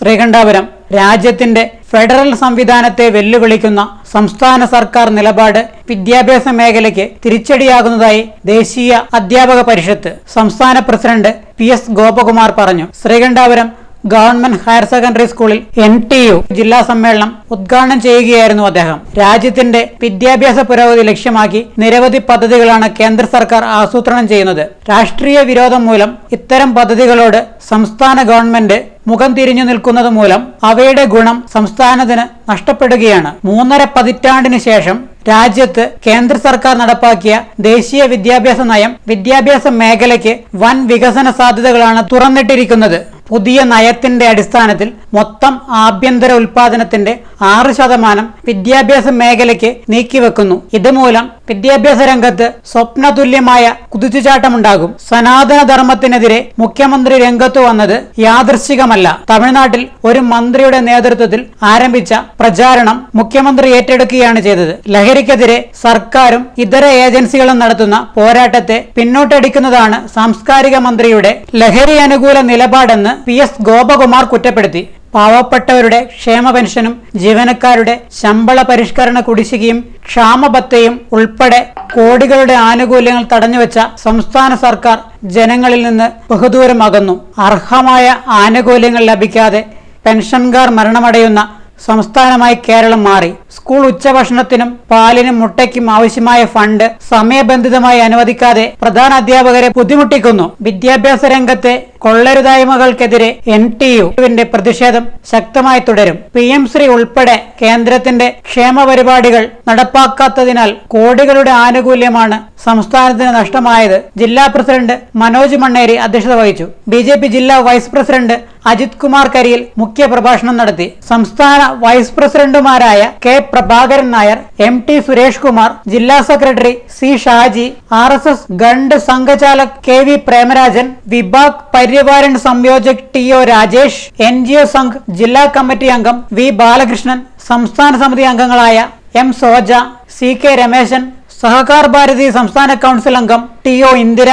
ശ്രീകണ്ഠാപുരം രാജ്യത്തിന്റെ ഫെഡറൽ സംവിധാനത്തെ വെല്ലുവിളിക്കുന്ന സംസ്ഥാന സർക്കാർ നിലപാട് വിദ്യാഭ്യാസ മേഖലയ്ക്ക് തിരിച്ചടിയാകുന്നതായി ദേശീയ അധ്യാപക പരിഷത്ത് സംസ്ഥാന പ്രസിഡന്റ് പി എസ് ഗോപകുമാർ പറഞ്ഞു. ശ്രീകണ്ഠാപുരം ഗവൺമെന്റ് ഹയർ സെക്കൻഡറി സ്കൂളിൽ എൻ ടി യു ജില്ലാ സമ്മേളനം ഉദ്ഘാടനം ചെയ്യുകയായിരുന്നു അദ്ദേഹം. രാജ്യത്തിന്റെ വിദ്യാഭ്യാസ പുരോഗതി ലക്ഷ്യമാക്കി നിരവധി പദ്ധതികളാണ് കേന്ദ്ര സർക്കാർ ആസൂത്രണം ചെയ്യുന്നത്. രാഷ്ട്രീയ വിരോധം മൂലം ഇത്തരം പദ്ധതികളോട് സംസ്ഥാന ഗവൺമെന്റ് മുഖം തിരിഞ്ഞു നിൽക്കുന്നത് മൂലം അവയുടെ ഗുണം സംസ്ഥാനത്തിന് നഷ്ടപ്പെടുകയാണ്. മൂന്നര പതിറ്റാണ്ടിന് ശേഷം രാജ്യത്ത് കേന്ദ്ര സർക്കാർ നടപ്പാക്കിയ ദേശീയ വിദ്യാഭ്യാസ നയം വിദ്യാഭ്യാസ മേഖലയ്ക്ക് വൻ വികസന സാധ്യതകളാണ് തുറന്നിട്ടിരിക്കുന്നത്. പുതിയ നയത്തിന്റെ അടിസ്ഥാനത്തിൽ മൊത്തം ആഭ്യന്തര ഉൽപാദനത്തിന്റെ ആറ് ശതമാനം വിദ്യാഭ്യാസ മേഖലയ്ക്ക് നീക്കിവെക്കുന്നു. ഇതുമൂലം വിദ്യാഭ്യാസ രംഗത്ത് സ്വപ്നതുല്യമായ കുതിച്ചുചാട്ടമുണ്ടാകും. സനാതന ധർമ്മത്തിനെതിരെ മുഖ്യമന്ത്രി രംഗത്ത് വന്നത് യാദൃശികമല്ല. തമിഴ്നാട്ടിൽ ഒരു മന്ത്രിയുടെ നേതൃത്വത്തിൽ ആരംഭിച്ച പ്രചാരണം മുഖ്യമന്ത്രി ഏറ്റെടുക്കുകയാണ് ചെയ്തത്. ലഹരിക്കെതിരെ സർക്കാരും ഇതര ഏജൻസികളും നടത്തുന്ന പോരാട്ടത്തെ പിന്നോട്ടടിക്കുന്നതാണ് സാംസ്കാരിക മന്ത്രിയുടെ ലഹരി അനുകൂല നിലപാടെന്ന് പി എസ് ഗോപകുമാർ കുറ്റപ്പെടുത്തി. പാവപ്പെട്ടവരുടെ ക്ഷേമ പെൻഷനും ജീവനക്കാരുടെ ശമ്പള പരിഷ്കരണ കുടിശ്ശികയും ക്ഷാമബത്തയും ഉൾപ്പെടെ കോടികളുടെ ആനുകൂല്യങ്ങൾ തടഞ്ഞുവെച്ച സംസ്ഥാന സർക്കാർ ജനങ്ങളിൽ നിന്ന് ബഹുദൂരം അകന്നു അർഹമായ ആനുകൂല്യങ്ങൾ ലഭിക്കാതെ പെൻഷൻകാർ മരണമടയുന്ന സംസ്ഥാനമായി കേരളം മാറി. സ്കൂൾ ഉച്ചഭക്ഷണത്തിനും പാലിനും മുട്ടയ്ക്കും ആവശ്യമായ ഫണ്ട് സമയബന്ധിതമായി അനുവദിക്കാതെ പ്രധാന അധ്യാപകരെ ബുദ്ധിമുട്ടിക്കുന്നു. വിദ്യാഭ്യാസ രംഗത്തെ കൊള്ളരുതായ്മകൾക്കെതിരെ എൻ ടി യുവിന്റെ പ്രതിഷേധം ശക്തമായി തുടരും. പി എം ശ്രീ ഉൾപ്പെടെ കേന്ദ്രത്തിന്റെ ക്ഷേമ പരിപാടികൾ നടപ്പാക്കാത്തതിനാൽ കോടികളുടെ ആനുകൂല്യമാണ് സംസ്ഥാനത്തിന് നഷ്ടമായത്. ജില്ലാ പ്രസിഡന്റ് മനോജ് മണ്ണേരി അധ്യക്ഷത വഹിച്ചു. ബി ജില്ലാ വൈസ് പ്രസിഡന്റ് അജിത് കുമാർ കരിയിൽ മുഖ്യ പ്രഭാഷണം നടത്തി. സംസ്ഥാന വൈസ് പ്രസിഡന്റുമാരായ K Prabhakaran Nair M T Suresh Kumar ജില്ലാ secretary C Shaji R S S ഗണ്ട് സംഘചാലക് കെ വി പ്രേമരാജൻ വിഭാഗ് പര്യവാരൺ സംയോജക് T O Rajesh N G O Sangh ജില്ലാ കമ്മിറ്റി അംഗം വി ബാലകൃഷ്ണൻ സംസ്ഥാന സമിതി അംഗങ്ങളായ M Soja C K Rameshan Sahakar Bharati സംസ്ഥാന കൗൺസിൽ അംഗം ടി ഒ ഇന്ദിര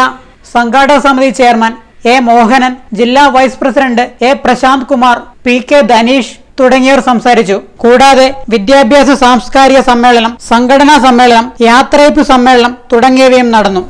സംഘാടക സമിതി ചെയർമാൻ എ മോഹനൻ ജില്ലാ vice president A Prasanth Kumar P K Dhaneesh തുടങ്ങിയവർ സംസാരിച്ചു. കൂടാതെ വിദ്യാഭ്യാസ സാംസ്കാരിക സമ്മേളനം സംഘടനാ സമ്മേളനം യാത്രയപ്പ് സമ്മേളനം തുടങ്ങിയവയും നടന്നു.